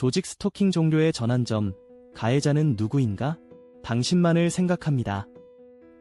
조직 스토킹 종료의 전환점, 가해자는 누구인가? 당신만을 생각합니다.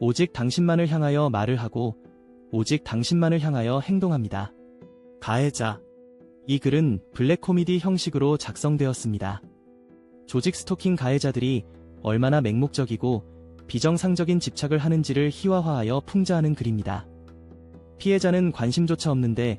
오직 당신만을 향하여 말을 하고, 오직 당신만을 향하여 행동합니다. 가해자. 이 글은 블랙 코미디 형식으로 작성되었습니다. 조직 스토킹 가해자들이 얼마나 맹목적이고 비정상적인 집착을 하는지를 희화화하여 풍자하는 글입니다. 피해자는 관심조차 없는데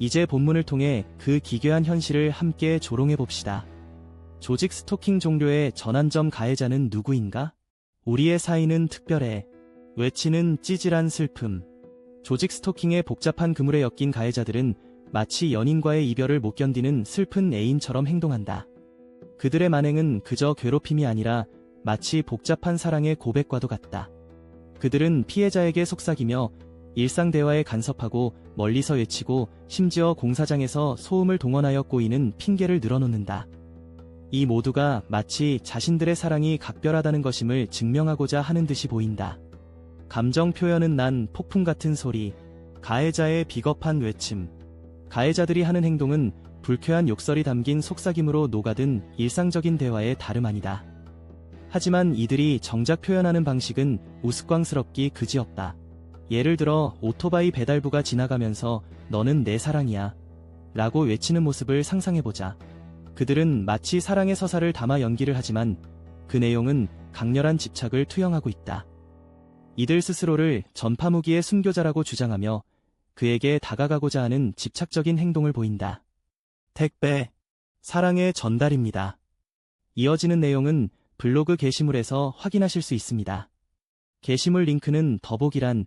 이제 본문을 통해 그 기괴한 현실을 함께 조롱해 봅시다. 조직 스토킹 종료의 전환점 가해자는 누구인가? 우리의 사이는 특별해. 외치는 찌질한 슬픔. 조직 스토킹의 복잡한 그물에 엮인 가해자들은 마치 연인과의 이별을 못 견디는 슬픈 애인처럼 행동한다. 그들의 만행은 그저 괴롭힘이 아니라 마치 복잡한 사랑의 고백과도 같다. 그들은 피해자에게 속삭이며 일상 대화에 간섭하고 멀리서 외치고 심지어 공사장에서 소음을 동원하여 꼬이는 핑계를 늘어놓는다. 이 모두가 마치 자신들의 사랑이 각별하다는 것임을 증명하고자 하는 듯이 보인다. 감정 표현은 난 폭풍 같은 소리, 가해자의 비겁한 외침. 가해자들이 하는 행동은 불쾌한 욕설이 담긴 속삭임으로 녹아든 일상적인 대화의 다름 아니다. 하지만 이들이 정작 표현하는 방식은 우스꽝스럽기 그지없다. 예를 들어 오토바이 배달부가 지나가면서 너는 내 사랑이야 라고 외치는 모습을 상상해보자. 그들은 마치 사랑의 서사를 담아 연기를 하지만 그 내용은 강렬한 집착을 투영하고 있다. 이들 스스로를 전파무기의 순교자라고 주장하며 그에게 다가가고자 하는 집착적인 행동을 보인다. 택배, 사랑의 전달입니다. 이어지는 내용은 블로그 게시물에서 확인하실 수 있습니다. 게시물 링크는 더보기란